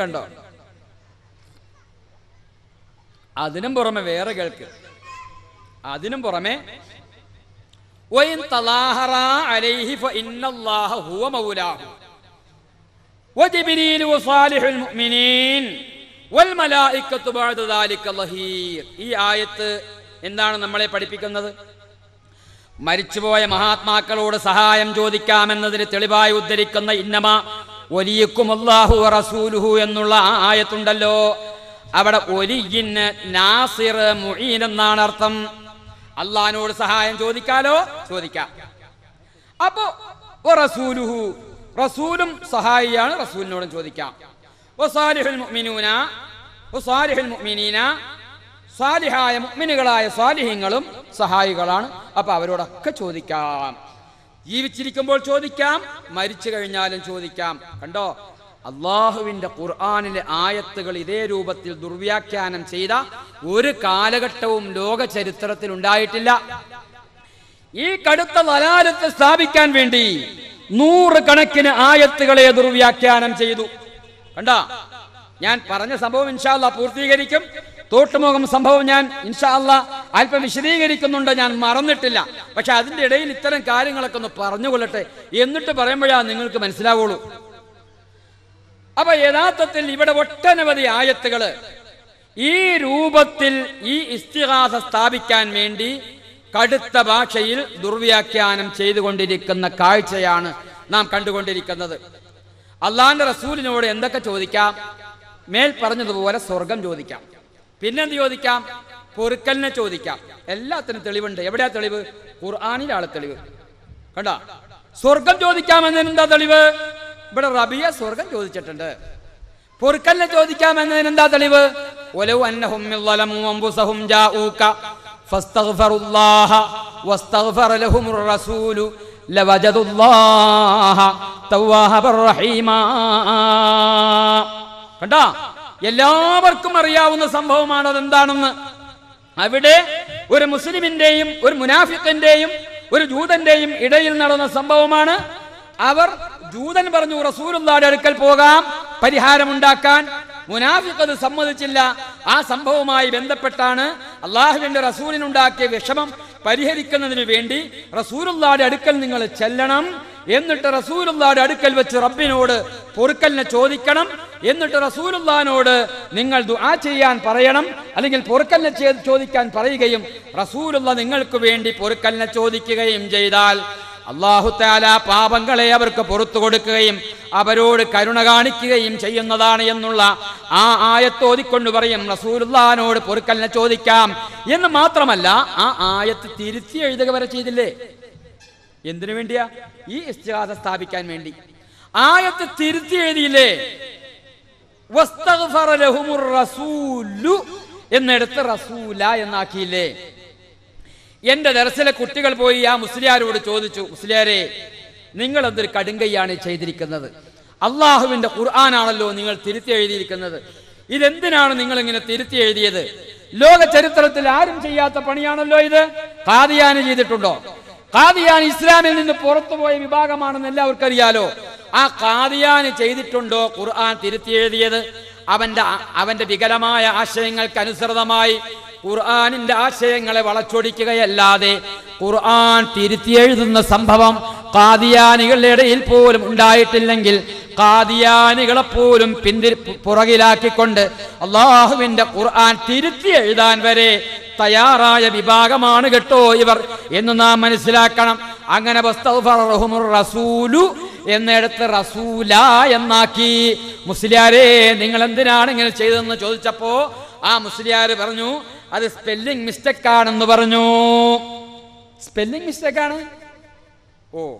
കണ്ടോ? അതിനും പുറമെ വേറെ കേൾക്ക്. അതിനും പുറമെ ഈ ആയത്ത് എന്താണ് നമ്മളെ പഠിപ്പിക്കുന്നത്? മരിച്ചുപോയ മഹാത്മാക്കളോട് സഹായം ചോദിക്കാമെന്നതിന് തെളിവായി ഉദ്ധരിക്കുന്ന ഇന്നമ ഒലിയക്കും അള്ളാഹു റസൂലുഹു എന്നുള്ള ആ ആയത്തുണ്ടല്ലോ. അവിടെ ഒലിയിന് നാസിർ മുഈൻ എന്നാണ് അർത്ഥം. അള്ളഹാനോട് സഹായം ചോദിക്കാലോ? ചോദിക്കാം. അപ്പോ "വ റസൂലുഹു റസൂലും സഹായിയാണ് റസൂലിനോടും ചോദിക്കാം. സാലിഹായ മുഅ്മിനുകളായ സാലിഹ്യങ്ങളും സഹായികളാണ്. അപ്പൊ അവരോടൊക്കെ ചോദിക്കാം. ജീവിച്ചിരിക്കുമ്പോൾ ചോദിക്കാം മരിച്ചു കഴിഞ്ഞാലും ചോദിക്കാം. കണ്ടോ? അള്ളാഹുവിന്റെ ഖുർആാനിലെ ആയത്തുകൾ ഇതേ രൂപത്തിൽ ദുർവ്യാഖ്യാനം ചെയ്ത ഒരു കാലഘട്ടവും ലോക ചരിത്രത്തിൽ ഉണ്ടായിട്ടില്ല. ഈ കടുത്ത വലാലത്തെ സ്ഥാപിക്കാൻ വേണ്ടി നൂറ് കണക്കിന് ആയത്തുകളെ ദുർവ്യാഖ്യാനം ചെയ്തു. കണ്ട? ഞാൻ പറഞ്ഞ സംഭവം ഇൻഷാല്ല പൂർത്തീകരിക്കും. തോട്ടുമുഖം സംഭവം ഞാൻ ഇൻഷാ ഇൻഷാല്ല അല്പം വിശദീകരിക്കുന്നുണ്ട് ഞാൻ മറന്നിട്ടില്ല. പക്ഷെ അതിന്റെ ഇടയിൽ ഇത്തരം കാര്യങ്ങളൊക്കെ ഒന്ന് പറഞ്ഞുകൊള്ളട്ടെ എന്നിട്ട് പറയുമ്പോഴാ നിങ്ങൾക്ക് മനസ്സിലാവുള്ളൂ. അപ്പൊ യഥാർത്ഥത്തിൽ ഇവിടെ ഒട്ടനവധി ആയത്തുകൾ ഈ രൂപത്തിൽ ഈ ഇസ്തിഹാസ സ്ഥാപിക്കാൻ വേണ്ടി കടുത്ത ഭാഷയിൽ ദുർവ്യാഖ്യാനം ചെയ്തുകൊണ്ടിരിക്കുന്ന കാഴ്ചയാണ് നാം കണ്ടുകൊണ്ടിരിക്കുന്നത്. അള്ളാന്റെ റസൂലിനോട് എന്തൊക്കെ ചോദിക്കാം? മേൽ പറഞ്ഞതുപോലെ സ്വർഗം ചോദിക്കാം. പിന്നെന്ത് ചോദിക്കാം? പൊറുക്കലിനെ ചോദിക്കാം. എല്ലാത്തിനും തെളിവുണ്ട്. എവിടെയാ തെളിവ്? ഖുർആാനിലാണ് തെളിവ്. കണ്ട? സ്വർഗം ചോദിക്കാമെന്നതിനെന്താ തെളിവ്? ഇവിടെ റബിയ സ്വർഗം ചോദിച്ചിട്ടുണ്ട്. പൊറുക്കലിനെ ചോദിക്കാമെന്നതിന് എന്താ തെളിവ് കണ്ടാ? എല്ലാവർക്കും അറിയാവുന്ന സംഭവമാണ് അതെന്താണെന്ന്. അവിടെ ഒരു മുസ്ലിമിന്റെയും ഒരു മുനാഫിക്കിന്റെയും ഒരു ജൂതന്റെയും ഇടയിൽ നടന്ന സംഭവമാണ്. അവർ ജൂതൻ പറഞ്ഞു റസൂലുള്ളാടെ അടുക്കൽ പോകാം പരിഹാരമുണ്ടാക്കാൻ മുനാഫിഖ് അത് സമ്മതിച്ചില്ല. ആ സംഭവവുമായി ബന്ധപ്പെട്ടാണ് അള്ളാഹുവിന്റെ റസൂലിനുണ്ടാക്കിയ വിഷമം പരിഹരിക്കുന്നതിന് വേണ്ടി റസൂലുള്ളാടെ അടുക്കൽ നിങ്ങൾ ചെല്ലണം. എന്നിട്ട് റസൂലുള്ളാടെ അടുക്കൽ വെച്ച് റബ്ബിനോട് പൊറുക്കലിനെ ചോദിക്കണം. എന്നിട്ട് റസൂലുള്ളാനോട് നിങ്ങൾ ദുആ ചെയ്യാൻ പറയണം. അല്ലെങ്കിൽ പൊറുക്കലിനെ ചോദിക്കാൻ പറയുകയും റസൂലുള്ള നിങ്ങൾക്ക് വേണ്ടി പൊറുക്കലിനെ ചോദിക്കുകയും ചെയ്താൽ അള്ളാഹു താല പാപങ്ങളെ അവർക്ക് പുറത്തു കൊടുക്കുകയും അവരോട് കരുണ കാണിക്കുകയും ചെയ്യുന്നതാണ് എന്നുള്ള ആ ആയത്തോതിക്കൊണ്ട് പറയും. റസൂലുള്ളാനോട് പൊറുക്കലിനെ ചോദിക്കാം എന്ന് മാത്രമല്ല ആ ആയത്ത് തിരുത്തി എഴുതുക വരെ ചെയ്തില്ലേ? എന്തിനു വേണ്ടിയാ? ഈ ഇസ്തിഹാസ സ്ഥാപിക്കാൻ വേണ്ടി. ആയത്ത് തിരുത്തി എഴുതിയില്ലേ? എന്നെടുത്ത് റസൂല എന്നാക്കിയില്ലേ? എന്റെ ദർശന കുട്ടികൾ പോയി ആ മുസ്ലിയാരോട് ചോദിച്ചു മുസ്ലിയാരെ നിങ്ങൾ എന്തൊരു കടുങ്കൈയാണ് ചെയ്തിരിക്കുന്നത്? അള്ളാഹുവിന്റെ ഖുർആാനാണല്ലോ നിങ്ങൾ തിരുത്തി എഴുതിയിരിക്കുന്നത്. ഇതെന്തിനാണ് നിങ്ങൾ ഇങ്ങനെ തിരുത്തി എഴുതിയത്? ലോക ചരിത്രത്തിൽ ആരും ചെയ്യാത്ത പണിയാണല്ലോ ഇത്. കാതിയാന് ചെയ്തിട്ടുണ്ടോ? കാദിയാൻ ഇസ്ലാമിൽ നിന്ന് പുറത്തുപോയ വിഭാഗമാണെന്ന് എല്ലാവർക്കും അറിയാലോ. ആ കാതിയാൻ ചെയ്തിട്ടുണ്ടോ ഖുർആൻ തിരുത്തി എഴുതിയത്? അവന്റെ അവന്റെ വികലമായ ആശയങ്ങൾക്ക് അനുസൃതമായി ഖുർആാനിന്റെ ആശയങ്ങളെ വളച്ചൊടിക്കുകയല്ലാതെ ഖുർആൻ തിരുത്തി എഴുതുന്ന സംഭവം കാദിയാനികളുടെ ഇടയിൽ പോലും ഉണ്ടായിട്ടില്ലെങ്കിൽ കാദിയാനികളെ പോലും പിന്തിരി പുറകിലാക്കിക്കൊണ്ട് അള്ളാഹുവിന്റെ ഖുർആൻ തിരുത്തി എഴുതാൻ വരെ തയ്യാറായ വിഭാഗമാണ് കേട്ടോ ഇവർ എന്ന് നാം മനസ്സിലാക്കണം. അങ്ങനെ റസൂലു എന്നെടുത്ത് റസൂല എന്നാക്കി. മുസ്ലിയാരെ നിങ്ങൾ എന്തിനാണ് ഇങ്ങനെ ചെയ്തതെന്ന് ചോദിച്ചപ്പോ ആ മുസ്ലിയാർ പറഞ്ഞു അത് സ്പെല്ലിംഗ് മിസ്റ്റേക്ക് ആണെന്ന് പറഞ്ഞു. സ്പെല്ലിംഗ് മിസ്റ്റേക്ക് ആണ്? ഓ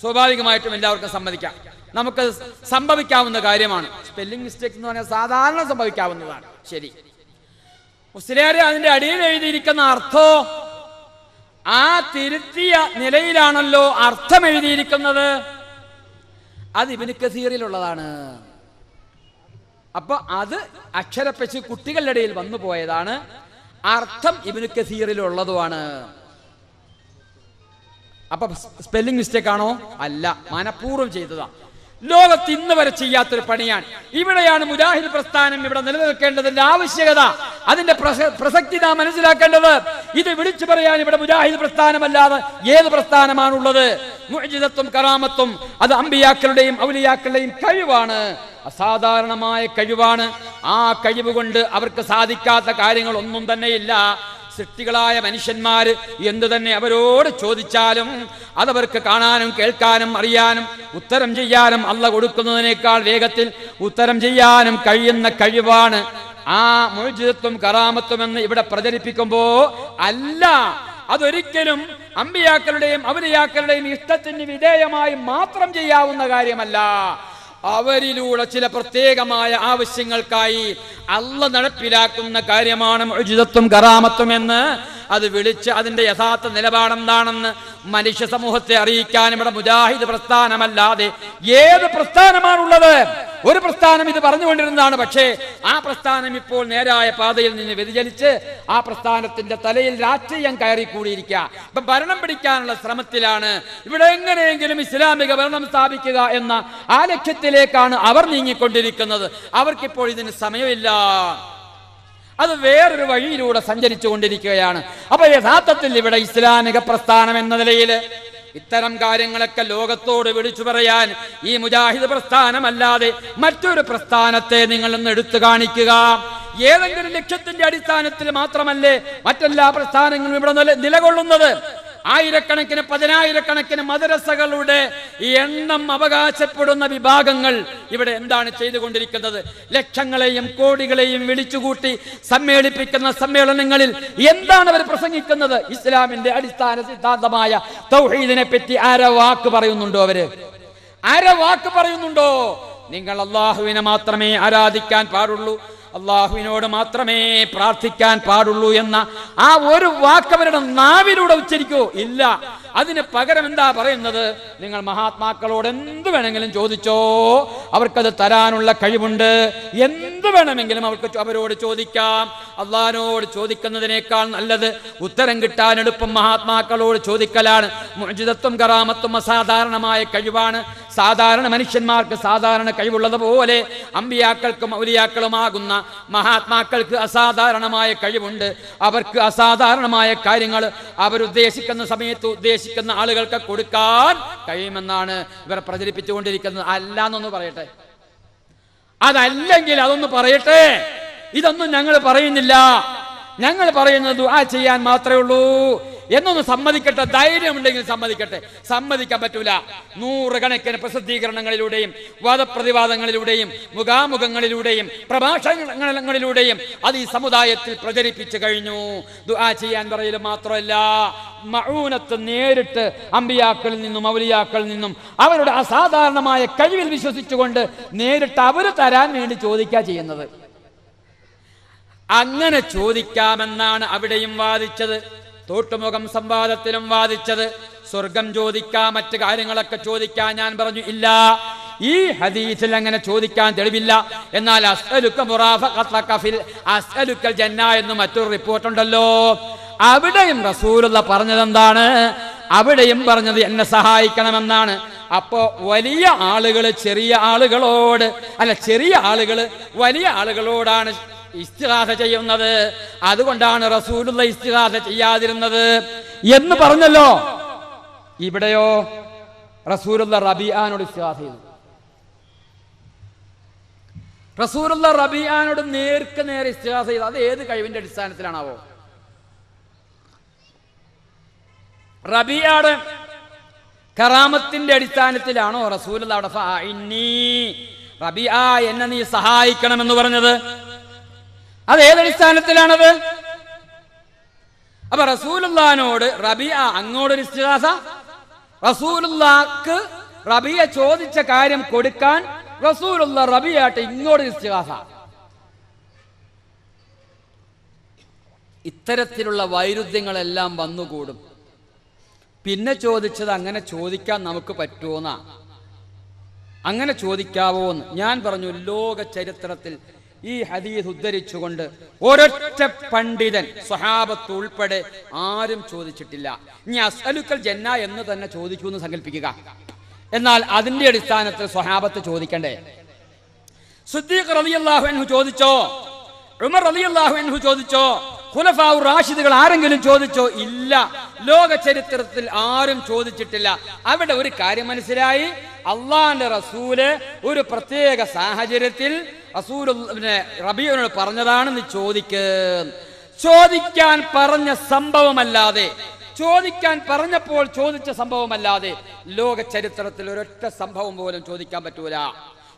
സ്വാഭാവികമായിട്ടും എല്ലാവർക്കും സമ്മതിക്കാം. നമുക്ക് സംഭവിക്കാവുന്ന കാര്യമാണ്. സ്പെല്ലിംഗ് മിസ്റ്റേക്ക് എന്ന് പറഞ്ഞാൽ സാധാരണ സംഭവിക്കാവുന്നതാണ്. ശരി. മുസ്ലിയാരെ അതിന്റെ അടിയിൽ എഴുതിയിരിക്കുന്ന അർത്ഥോ ആ തിരുത്തിയ നിലയിലാണല്ലോ അർത്ഥം എഴുതിയിരിക്കുന്നത്. അത് ഇബിന് കസീറിലുള്ളതാണ്. അപ്പൊ അത് അക്ഷരപ്പശു കുട്ടികളുടെ ഇടയിൽ വന്നു പോയതാണ്. അർത്ഥം ഇബിന് കസീറിലുള്ളതുമാണ്. അപ്പൊ സ്പെല്ലിംഗ് മിസ്റ്റേക്ക് ആണോ? അല്ല മനഃപൂർവം ചെയ്തതാ. ലോകത്ത് ഇന്ന് വരെ ചെയ്യാത്തൊരു പണിയാണ്. ഇവിടെയാണ് മുജാഹിദ് പ്രസ്ഥാനം ഇവിടെ നിലനിൽക്കേണ്ടതിന്റെ ആവശ്യകത. അതിന്റെ പ്രസ- പ്രസക്തി നാം മനസ്സിലാക്കേണ്ടത് ഇത് വിളിച്ചു പറയാൻ ഇവിടെ മുജാഹിദ് പ്രസ്ഥാനമല്ലാതെ ഏത് പ്രസ്ഥാനമാണുള്ളത്? മുഅ്ജിസത്തും കറാമത്തും അത് അമ്പിയാക്കളുടെയും ഔലിയാക്കളുടെയും കഴിവാണ്. അസാധാരണമായ കഴിവാണ്. ആ കഴിവ് കൊണ്ട് അവർക്ക് സാധിക്കാത്ത കാര്യങ്ങൾ ഒന്നും തന്നെയില്ല. സൃഷ്ടികളായ മനുഷ്യന്മാര് എന്തു തന്നെ അവരോട് ചോദിച്ചാലും അതവർക്ക് കാണാനും കേൾക്കാനും അറിയാനും ഉത്തരം ചെയ്യാനും അല്ല കൊടുക്കുന്നതിനേക്കാൾ വേഗത്തിൽ ഉത്തരം ചെയ്യാനും കഴിയുന്ന കഴിവാണ് ആ മുഴുജിതത്വം കറാമത്വം എന്ന് ഇവിടെ പ്രചരിപ്പിക്കുമ്പോ അല്ല അതൊരിക്കലും അമ്പിയാക്കളുടെയും അവരിയാക്കളുടെയും ഇഷ്ടത്തിന് വിധേയമായി മാത്രം ചെയ്യാവുന്ന കാര്യമല്ല. അവരിലൂടെ ചില പ്രത്യേകമായ ആവശ്യങ്ങൾക്കായി അല്ല നടപ്പിലാക്കുന്ന കാര്യമാണ് മുഴുജിതത്വം കറാമത്വം എന്ന് അത് വിളിച്ച് അതിന്റെ യഥാർത്ഥ നിലപാടെന്താണെന്ന് മനുഷ്യ സമൂഹത്തെ അറിയിക്കാൻ ഇവിടെ മുജാഹിദ് പ്രസ്ഥാനമല്ലാതെ ഏത് പ്രസ്ഥാനമാണുള്ളത്? ഒരു പ്രസ്ഥാനം ഇത് പറഞ്ഞുകൊണ്ടിരുന്നതാണ്. പക്ഷേ ആ പ്രസ്ഥാനം ഇപ്പോൾ നേരായ പാതയിൽ നിന്ന് വ്യതിചലിച്ച് ആ പ്രസ്ഥാനത്തിന്റെ തലയിൽ രാഷ്ട്രീയം കയറി കൂടിയിരിക്കുക ഇപ്പൊ ഭരണം പിടിക്കാനുള്ള ശ്രമത്തിലാണ് ഇവിടെ എങ്ങനെയെങ്കിലും ഇസ്ലാമിക ഭരണം സ്ഥാപിക്കുക എന്ന ആ ലക്ഷ്യത്തിലേക്കാണ് അവർ നീങ്ങിക്കൊണ്ടിരിക്കുന്നത്. അവർക്കിപ്പോൾ ഇതിന് സമയമില്ല. അത് വേറൊരു വഴിയിലൂടെ സഞ്ചരിച്ചു കൊണ്ടിരിക്കുകയാണ് അപ്പൊ യഥാർത്ഥത്തിൽ ഇവിടെ ഇസ്ലാമിക പ്രസ്ഥാനം എന്ന നിലയിൽ ഇത്തരം കാര്യങ്ങളൊക്കെ ലോകത്തോട് വിളിച്ചു പറയാൻ ഈ മുജാഹിദ് പ്രസ്ഥാനമല്ലാതെ മറ്റൊരു പ്രസ്ഥാനത്തെ നിങ്ങൾ ഒന്ന് എടുത്തു കാണിക്കുക. ഏതെങ്കിലും ലക്ഷ്യത്തിന്റെ അടിസ്ഥാനത്തിൽ മാത്രമല്ലേ മറ്റെല്ലാ പ്രസ്ഥാനങ്ങളും ഇവിടെ നിലകൊള്ളുന്നത്? ആയിരക്കണക്കിന് പതിനായിരക്കണക്കിന് മദ്രസകളുടെ എണ്ണം അവകാശപ്പെടുന്ന വിഭാഗങ്ങൾ ഇവിടെ എന്താണ് ചെയ്തുകൊണ്ടിരിക്കുന്നത്? ലക്ഷങ്ങളെയും കോടികളെയും വിളിച്ചുകൂട്ടി സമ്മേളിപ്പിക്കുന്ന സമ്മേളനങ്ങളിൽ എന്താണ് അവർ പ്രസംഗിക്കുന്നത്? ഇസ്ലാമിന്റെ അടിസ്ഥാന സിദ്ധാന്തമായ തൗഹീദിനെ പറ്റി ആര വാക്ക് പറയുന്നുണ്ടോ അവർ? ആര വാക്ക് പറയുന്നുണ്ടോ? നിങ്ങൾ അള്ളാഹുവിനെ മാത്രമേ ആരാധിക്കാൻ പാടുള്ളൂ. അള്ളാഹുവിനോട് മാത്രമേ പ്രാർത്ഥിക്കാൻ പാടുള്ളൂ എന്ന ആ ഒരു വാക്ക് അവരുടെ നാവിലൂടെ ഉച്ചരിക്കോ? ഇല്ല. അതിന് പകരം എന്താ പറയുന്നത്? നിങ്ങൾ മഹാത്മാക്കളോട് എന്ത് വേണമെങ്കിലും ചോദിച്ചോ അവർക്കത് തരാനുള്ള കഴിവുണ്ട്. എന്ത് വേണമെങ്കിലും അവർക്ക് അവരോട് ചോദിക്കാം. അള്ളഹാനോട് ചോദിക്കുന്നതിനേക്കാൾ നല്ലത് ഉത്തരം കിട്ടാൻ എളുപ്പം മഹാത്മാക്കളോട് ചോദിക്കലാണ്. മുജിതത്വം കറാമത്വം അസാധാരണമായ കഴിവാണ്. സാധാരണ മനുഷ്യന്മാർക്ക് സാധാരണ കഴിവുള്ളത് പോലെ അമ്പിയാക്കൾക്കും ഔലിയാക്കളുമാകുന്ന മഹാത്മാക്കൾക്ക് അസാധാരണമായ കഴിവുണ്ട്. അവർക്ക് അസാധാരണമായ കാര്യങ്ങൾ അവരുദ്ദേശിക്കുന്ന സമയത്ത് ഉദ്ദേശിക്കുന്ന ആളുകൾക്ക് കൊടുക്കാൻ കഴിയുമെന്നാണ് ഇവർ പ്രചരിപ്പിച്ചുകൊണ്ടിരിക്കുന്നത്. അല്ല എന്നൊന്ന് പറയട്ടെ. അതല്ലെങ്കിൽ അതൊന്ന് പറയട്ടെ. ഇതൊന്നും ഞങ്ങൾ പറയുന്നില്ല. ഞങ്ങൾ പറയുന്നത് ദുആ ചെയ്യാൻ മാത്രമേ ഉള്ളൂ. എന്നൊന്ന് സമ്മതിക്കട്ടെ ധൈര്യമുണ്ടെങ്കിൽ സമ്മതിക്കട്ടെ. സമ്മതിക്കാൻ പറ്റൂല. നൂറുകണക്കിന് പ്രസിദ്ധീകരണങ്ങളിലൂടെയും വാദപ്രതിവാദങ്ങളിലൂടെയും മുഖാമുഖങ്ങളിലൂടെയും പ്രഭാഷണങ്ങളിലൂടെയും അത് ഈ സമുദായത്തിൽ പ്രചരിപ്പിച്ചു കഴിഞ്ഞു. ദുആ ചെയ്യാൻ പറയൽ മാത്രമല്ല മഊനത്ത് നേരിട്ട് അമ്പിയാക്കളിൽ നിന്നും ഔലിയാക്കളിൽ നിന്നും അവരുടെ അസാധാരണമായ കഴിവിൽ വിശ്വസിച്ചുകൊണ്ട് നേരിട്ട് അവർ തരാൻ വേണ്ടി ചോദിക്കുക ചെയ്യുന്നത്. അങ്ങനെ ചോദിക്കാമെന്നാണ് അവിടെയും വാദിച്ചത്. തോട്ടുമുഖം സംവാദത്തിലും വാദിച്ചത്. സ്വർഗം ചോദിക്കാം മറ്റു കാര്യങ്ങളൊക്കെ ചോദിക്കാൻ ഞാൻ പറഞ്ഞു ഇല്ല. ഈ ഹദീസിൽ അങ്ങനെ ചോദിക്കാൻ തെളിവില്ല. എന്നാൽ അസ്അലുക്കൽ ജന്ന എന്ന് മറ്റൊരു റിപ്പോർട്ടുണ്ടല്ലോ അവിടെയും റസൂലുള്ള പറഞ്ഞത് എന്താണ് അവിടെയും പറഞ്ഞത് എന്നെ സഹായിക്കണമെന്നാണ്. അപ്പോ വലിയ ആളുകൾ ചെറിയ ആളുകളോട് അല്ല ചെറിയ ആളുകൾ വലിയ ആളുകളോടാണ് ഇസ്തിഹാസ ചെയ്യുന്നത്. അതുകൊണ്ടാണ് റസൂലുള്ള ഇസ്തിഹാസ ചെയ്യാതിരുന്നത്. എന്ന് പറഞ്ഞല്ലോ. ഇവിടെയോ റസൂലുള്ള റബിയാനോട് ഇസ്തിഹാസ ചെയ്തു. റസൂലുള്ള റബിയാനോട് നേർക്ക് നേരെ ഇസ്തിഹാസ ചെയ്തു. അത് ഏത് കഴിവിന്റെ അടിസ്ഥാനത്തിലാണാവോ? റബിയാട് കറാമത്തിന്റെ അടിസ്ഥാനത്തിലാണോ റസൂലുള്ള അവിടെ റബിയ എന്നെ നീ സഹായിക്കണമെന്ന് പറഞ്ഞത്. അത് ഏതടിസ്ഥാനത്തിലാണത് അപ്പൊ റസൂലുള്ളാനോട് റബിയ അങ്ങോട്ടൊരു ഇസ്തിഹാസ? റസൂലുള്ളാക്ക് റബിയ ചോദിച്ച കാര്യം കൊടുക്കാൻ റസൂലുള്ള റബിയായിട്ട് ഇങ്ങോട്ട് ഇസ്തിഹാസ. ഇത്തരത്തിലുള്ള വൈരുദ്ധ്യങ്ങളെല്ലാം വന്നുകൂടും. പിന്നെ ചോദിച്ചത് അങ്ങനെ ചോദിക്കാൻ നമുക്ക് പറ്റുമോന്നാ അങ്ങനെ ചോദിക്കാവോ എന്ന് ഞാൻ പറഞ്ഞു ലോക ചരിത്രത്തിൽ ഈ ഹദീസ് ഉദ്ധരിച്ചുകൊണ്ട് ഒരൊറ്റ പണ്ഡിതൻ സ്വഹാബത്ത് ഉൾപ്പെടെ ആരും ചോദിച്ചിട്ടില്ല. ഇനി അസ്അലുക്കൽ ജന്ന എന്ന് തന്നെ ചോദിച്ചു എന്ന് സങ്കല്പിക്കുക. എന്നാൽ അതിന്റെ അടിസ്ഥാനത്തിൽ സ്വഹാബത്ത് ചോദിക്കണ്ടേ? സുദ്ദീഖ് അൻഹു ചോദിച്ചോ? ഉമർ റളിയല്ലാഹു അൻഹു ചോദിച്ചോ? ഖുലഫാഉ റാഷിദുകൾ ആരെങ്കിലും ചോദിച്ചോ ഇല്ല. ലോക ചരിത്രത്തിൽ ആരും ചോദിച്ചിട്ടില്ല. അവിടെ ഒരു കാര്യം മനസ്സിലായി. അള്ളാന്റെ റസൂൽ ഒരു പ്രത്യേക സാഹചര്യത്തിൽ റസൂൽ പിന്നെ റബിയോനോട് പറഞ്ഞതാണ് ചോദിക്ക്. ചോദിക്കാൻ പറഞ്ഞ സംഭവമല്ലാതെ ചോദിക്കാൻ പറഞ്ഞപ്പോൾ ചോദിച്ച സംഭവമല്ലാതെ ലോക ചരിത്രത്തിൽ ഒരൊറ്റ സംഭവം പോലും ചോദിക്കാൻ പറ്റൂല.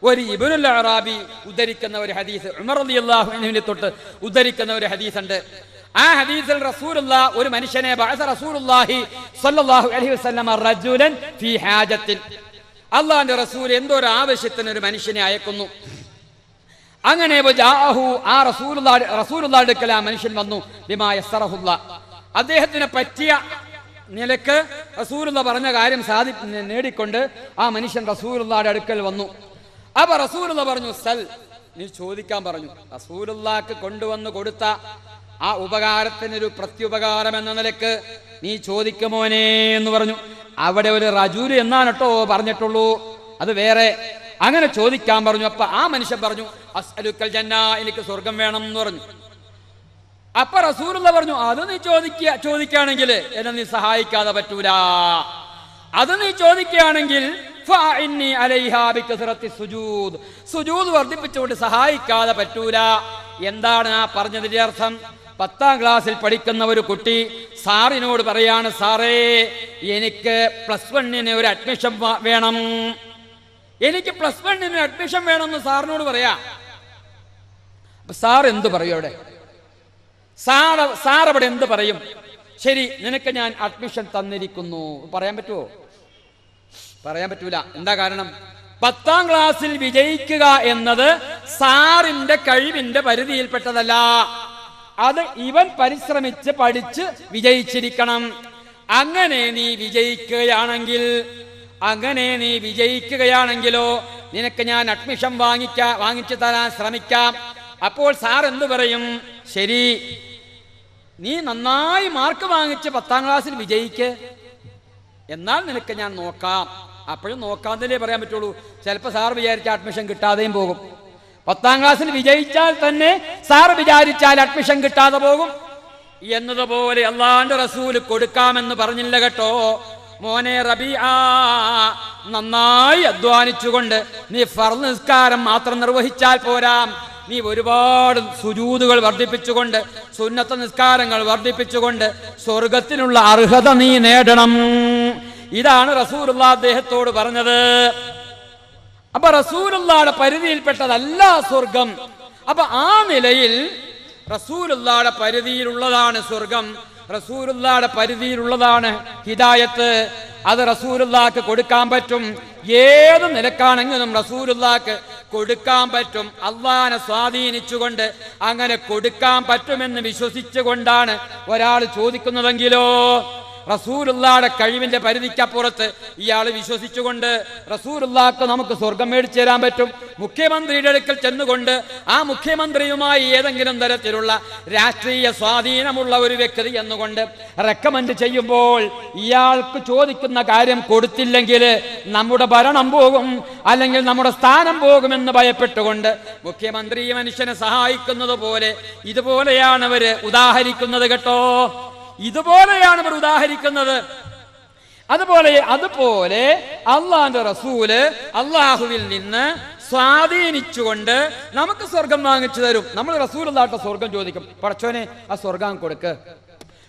ഒരു ഇബുനുൽ അറാബി ഉദ്ധരിക്കുന്ന ഒരു ഹദീസ്. ഉമർ അലി അള്ളാഹുവിനെ തൊട്ട് ഉദ്ധരിക്കുന്ന ഒരു ഹദീസ് ഉണ്ട് ആ ഹദീസിൽ റസൂലുള്ള ഒരു മനുഷ്യനെ ബഅസ റസൂലുള്ളാഹി സ്വല്ലല്ലാഹു അലൈഹി വസല്ലമ റജുലൻ ഫീ ഹാജത്തിൽ അള്ളാഹിന്റെ റസൂൽ എന്തോ ഒരു ആവശ്യത്തിന് ഒരു മനുഷ്യനെ അയക്കുന്നു? അങ്ങനെ ആ റസൂലുള്ള റസൂലുള്ള അടുക്കൽ ആ മനുഷ്യൻ വന്നു. ബിമാ യസ്റഹുല്ല അദ്ദേഹത്തിന് പറ്റിയ നിലയ്ക്ക് റസൂലുള്ള പറഞ്ഞ കാര്യം സാധി നേടിക്കൊണ്ട് ആ മനുഷ്യൻ റസൂലുള്ളയുടെ അടുക്കൽ വന്നു. അപ്പൊ റസൂലുള്ള പറഞ്ഞു സൽ. നീ ചോദിക്കാൻ പറഞ്ഞു റസൂലുള്ളാക്ക് കൊണ്ടുവന്ന് കൊടുത്ത ആ ഉപകാരത്തിനൊരു പ്രത്യുപകാരം എന്ന നിലയ്ക്ക് നീ ചോദിക്കുമോനെ എന്ന് പറഞ്ഞു. അവിടെ ഒരു റജൂൽ എന്നാണ് കേട്ടോ പറഞ്ഞിട്ടുള്ളൂ. അത് വേറെ. അങ്ങനെ ചോദിക്കാൻ പറഞ്ഞു. അപ്പൊ ആ മനുഷ്യൻ പറഞ്ഞു അസ്അലുക്കൽ ജന്ന എനിക്ക് സ്വർഗം വേണം എന്ന് പറഞ്ഞു. അപ്പൊ റസൂലുള്ള പറഞ്ഞു അത് നീ ചോദിക്കുക ചോദിക്കുകയാണെങ്കിൽ എന്നെ നീ സഹായിക്കാതെ പറ്റൂല. അത് നീ ചോദിക്കുകയാണെങ്കിൽ സുജൂദ്. വർദ്ധിപ്പിച്ചുകൊണ്ട് സഹായിക്കാതെ പറ്റൂല. എന്താണ് ആ പറഞ്ഞതിന്റെ അർത്ഥം? പത്താം ക്ലാസ്സിൽ പഠിക്കുന്ന ഒരു കുട്ടി സാറിനോട് പറയാണ് സാറേ എനിക്ക് പ്ലസ് വണ്ണിന് ഒരു അഡ്മിഷൻ വേണം. എനിക്ക് പ്ലസ് വണ്ണിന് അഡ്മിഷൻ വേണമെന്ന് സാറിനോട് പറയാ. സാർ എന്ത് പറയും അവിടെ? സാർ സാർ അവിടെ എന്ത് പറയും? ശരി നിനക്ക് ഞാൻ അഡ്മിഷൻ തന്നിരിക്കുന്നു. പറയാൻ പറ്റുമോ പറയാൻ പറ്റൂല. എന്താ കാരണം? പത്താം ക്ലാസ്സിൽ വിജയിക്കുക എന്നത് സാറിന്റെ കഴിവിന്റെ പരിധിയിൽപ്പെട്ടതല്ല. അത് ഇവൻ പരിശ്രമിച്ച് പഠിച്ച് വിജയിച്ചിരിക്കണം. അങ്ങനെ നീ വിജയിക്കുകയാണെങ്കിൽ അങ്ങനെ നീ വിജയിക്കുകയാണെങ്കിലോ നിനക്ക് ഞാൻ അഡ്മിഷൻ വാങ്ങിക്കാ വാങ്ങിച്ചു തരാൻ ശ്രമിക്കാം. അപ്പോൾ സാർ എന്തു പറയും? ശരി നീ നന്നായി മാർക്ക് വാങ്ങിച്ച് പത്താം ക്ലാസ്സിൽ വിജയിക്ക്. എന്നാൽ നിനക്ക് ഞാൻ നോക്കാം. അപ്പോഴും നോക്കാന്നല്ലേ പറയാൻ പറ്റുള്ളൂ. ചിലപ്പോൾ സാർ വിചാരിച്ച അഡ്മിഷൻ കിട്ടാതെയും പോകും. പത്താം ക്ലാസ്സിൽ വിജയിച്ചാൽ തന്നെ സാർ വിചാരിച്ചാൽ അഡ്മിഷൻ കിട്ടാതെ പോകും. എന്നതുപോലെ അള്ളാന്റെ റസൂൽ കൊടുക്കാമെന്ന് പറഞ്ഞില്ല കേട്ടോ. മോനെ റബി ആ നന്നായി അധ്വാനിച്ചുകൊണ്ട് നീ ഫർ നിസ്കാരം മാത്രം നിർവഹിച്ചാൽ പോരാം. നീ ഒരുപാട് സുജൂതുകൾ വർദ്ധിപ്പിച്ചുകൊണ്ട് സുന്നത്ത നിസ്കാരങ്ങൾ വർദ്ധിപ്പിച്ചുകൊണ്ട് സ്വർഗത്തിനുള്ള അർഹത നീ നേടണം. ഇതാണ് റസൂലുള്ള അദ്ദേഹത്തോട് പറഞ്ഞത്. അപ്പൊ റസൂലുള്ളയുടെ പരിധിയിൽപ്പെട്ടതല്ല സ്വർഗം. അപ്പൊ ആ നിലയിൽ റസൂലുള്ളയുടെ പരിധിയിലുള്ളതാണ് സ്വർഗം. റസൂലുള്ളയുടെ പരിധിയിലുള്ളതാണ് ഹിദായത്ത്. അത് റസൂലുള്ളാക്ക് കൊടുക്കാൻ പറ്റും. ഏത് നിലക്കാണെങ്കിലും റസൂലുള്ളാക്ക് കൊടുക്കാൻ പറ്റും. അള്ളാനെ സ്വാധീനിച്ചുകൊണ്ട് അങ്ങനെ കൊടുക്കാൻ പറ്റുമെന്ന് വിശ്വസിച്ചുകൊണ്ടാണ് ഒരാൾ ചോദിക്കുന്നതെങ്കിലോ റസൂലുള്ളാടെ കഴിവിന്റെ പരിധിക്കപ്പുറത്ത് ഇയാൾ വിശ്വസിച്ചുകൊണ്ട് റസൂലുള്ളാക്ക് നമുക്ക് സ്വർഗം മേടിച്ചു തരാൻ പറ്റും. മുഖ്യമന്ത്രിയുടെ അടുക്കൽ ചെന്നുകൊണ്ട് ആ മുഖ്യമന്ത്രിയുമായി ഏതെങ്കിലും തരത്തിലുള്ള രാഷ്ട്രീയ സ്വാധീനമുള്ള ഒരു വ്യക്തി എന്നുകൊണ്ട് റെക്കമെൻഡ് ചെയ്യുമ്പോൾ ഇയാൾക്ക് ചോദിക്കുന്ന കാര്യം കൊടുത്തില്ലെങ്കിൽ നമ്മുടെ ഭരണം പോകും അല്ലെങ്കിൽ നമ്മുടെ സ്ഥാനം പോകുമെന്ന് ഭയപ്പെട്ടുകൊണ്ട് മുഖ്യമന്ത്രി മനുഷ്യനെ സഹായിക്കുന്നത് പോലെ ഇതുപോലെയാണ് അവർ ഉദാഹരിക്കുന്നത് കേട്ടോ. ഇതുപോലെയാണ് ഇവർ ഉദാഹരിക്കുന്നത്. അതുപോലെ അതുപോലെ അള്ളാന്റെ റസൂൽ അള്ളാഹുവിൽ നിന്ന് സ്വാധീനിച്ചുകൊണ്ട് നമുക്ക് സ്വർഗം വാങ്ങിച്ചു തരും. നമ്മൾ റസൂൽ അല്ലാത്ത സ്വർഗം ചോദിക്കും പടച്ചോനെ ആ സ്വർഗം കൊടുക്ക്.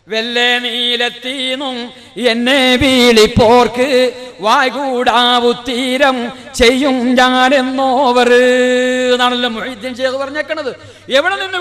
വെല്ലേ നീലത്തീനും എന്നെ വീളിപ്പോർക്ക് വായ്കൂടാവുത്തീരം ചെയ്യും ഞാനെന്നോവർ എന്നാണല്ലോ മൊയ്തീൻ ചെയ്ത് പറഞ്ഞേക്കണത്. എവിടെ നിന്ന്